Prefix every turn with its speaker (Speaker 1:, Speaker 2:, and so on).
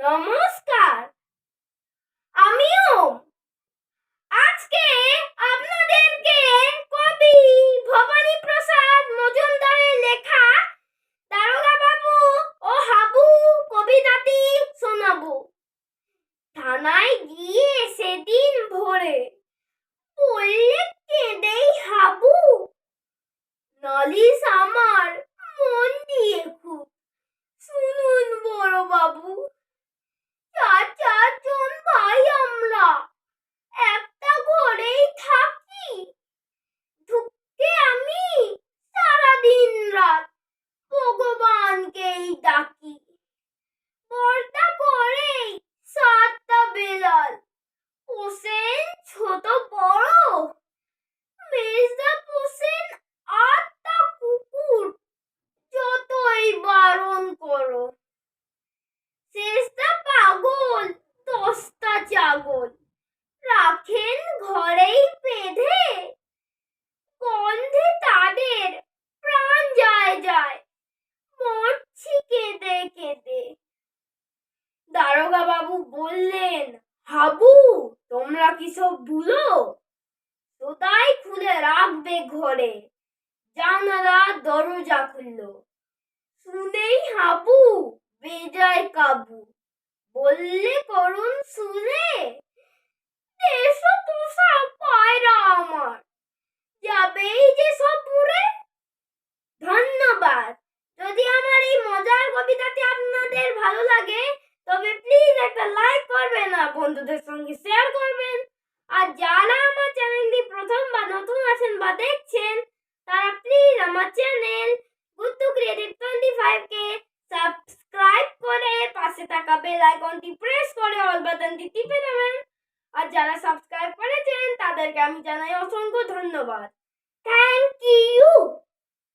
Speaker 1: নমস্কার। আমিও। আজকে আপনাদেরকে কবি ভবানী প্রসাদ মজুমদারের লেখা দারোগা বাবু ও হাবু কবিতাটি শোনাবো। থানায় গিয়ে সেদিন ভোরে পড়লে কেঁদেই হাবু। নালিশ আমার মন দিয়ে খুব হাবু তোমরা কি সব ভুলো? তোতাই খুলে রাখবে ঘরে। জানালা, দরজা খুললো। শুনেই হাবু বেজায় কাবু। বললে করুন শুনে দেড়শো পোষা পায়রা আমার। যাবেই যে সব পুরে ধন্যবাদ। যদি আমার এই মজার কবিতাটি আপনাদের ভালো লাগে তবে প্লিজ একটা লাইক করবেন আর বন্ধুদের সঙ্গে শেয়ার করবেন। আর যারা আমার চ্যানেলটি প্রথম বা নতুন আছেন বা দেখছেন, তারা প্লিজ আমার চ্যানেল গুত্তু ক্রিয়েটিভ টোয়েন্টি ফাইভকে সাবস্ক্রাইব করে পাশে থাকা বেল আইকনটি প্রেস করে অল বাটনটি টিপে দেবেন। আর যারা সাবস্ক্রাইব করেছেন, তাদেরকে আমি জানাই অসংখ্য ধন্যবাদ। Thank you